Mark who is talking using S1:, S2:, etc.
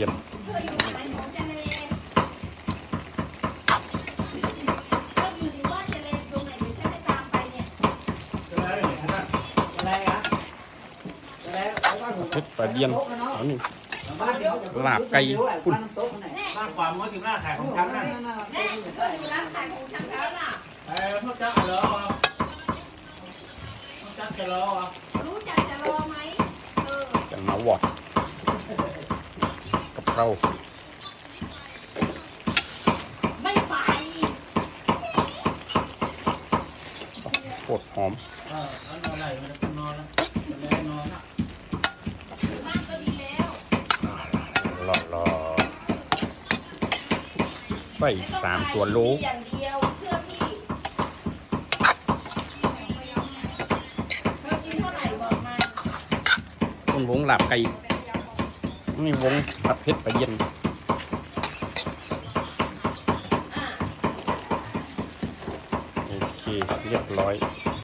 S1: ย็น
S2: เธออยู่ไหนหนูจะเลเธออยู่ที่ว่าจะเลตรงไหนเดี๋ยวฉันจะตามไปเนี่ย
S3: อะไรอ่ะอะไรเอาบ้านผม
S1: เฮ็ดปลาเย็นเอานี่
S3: บ้านเดียว
S1: ลาบไก่คุ
S3: บ้า
S1: ณ
S3: นโต๊ะไหน
S2: แน่
S4: บ้านความมดอยู่หน้าขายของฉันนั่น
S2: แน่เธออยู่ร้านขายของชำแล้วน่ะ
S4: เออพวกเจ้าเหรอพวกเจ้าจะรออ่ะ
S2: รู้จักจะรอไหม เราไม่ไป
S1: โคตรหอม
S4: เออเอานอนไหลมันจะนอนแล้วมันไม่ได้นอนอะ
S2: บ้านก็ดีแล้ว
S1: รอรอใส่สามตัวโล
S2: อย่างเดียวเชื่อพี่เธอกินเท่าไหร่บอกมา
S1: ต้นวงหลับไก่ นี่วงผัดเผ็ดปเย็นโอเคเรียบร้อย